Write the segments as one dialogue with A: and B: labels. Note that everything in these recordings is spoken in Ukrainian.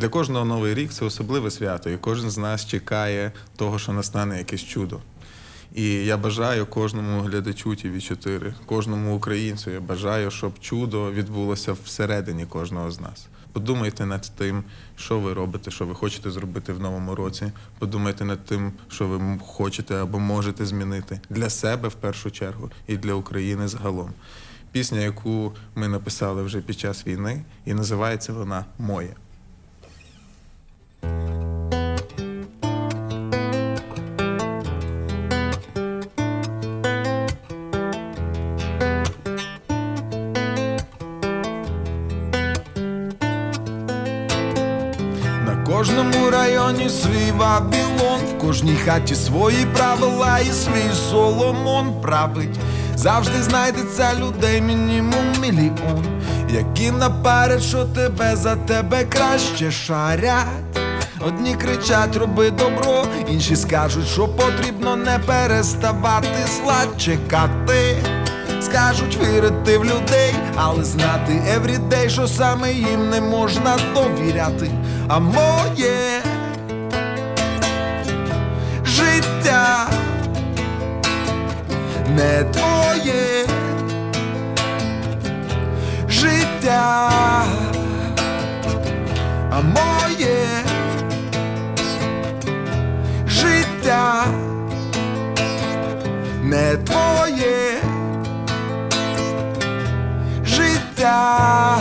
A: Для кожного новий рік це особливе свято, і кожен з нас чекає того, що настане якесь чудо. І я бажаю кожному глядачу tv 4 кожному українцю. Я бажаю, щоб чудо відбулося всередині кожного з нас. Подумайте над тим, що ви робите, що ви хочете зробити в новому році. Подумайте над тим, що ви хочете або можете змінити для себе в першу чергу і для України загалом. Пісня, яку ми написали вже під час війни, і називається вона Моє.
B: Кожному районі свій Вавилон, в кожній хаті свої правила і свій Соломон править. Завжди знайдеться людей мінімум мільйон, які наперед, що тебе за тебе краще шарять. Одні кричать, роби добро, інші скажуть, що потрібно не переставати зла чекати. Скажуть вірити в людей, але знати everyday, що саме їм не можна довіряти. А моє життя не твоє життя, а моє життя.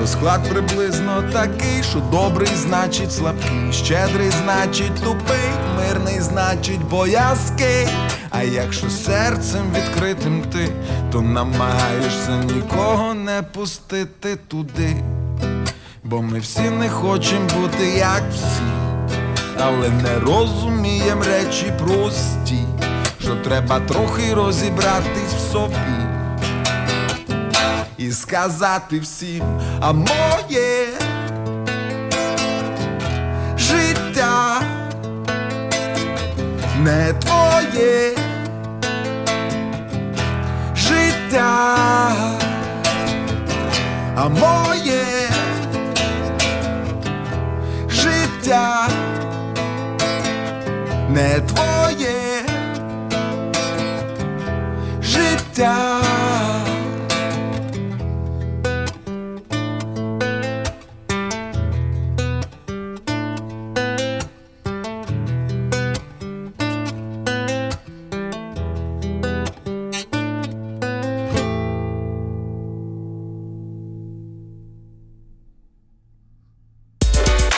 B: Розклад приблизно такий, що добрий значить слабкий, щедрий значить тупий, значить боязкий. А якщо серцем відкритим ти, то намагаєшся нікого не пустити туди. Бо ми всі не хочемо бути як всі, але не розумієм речі прості, що треба трохи розібратись в собі і сказати всім, а моє а моє життя не твоє життя.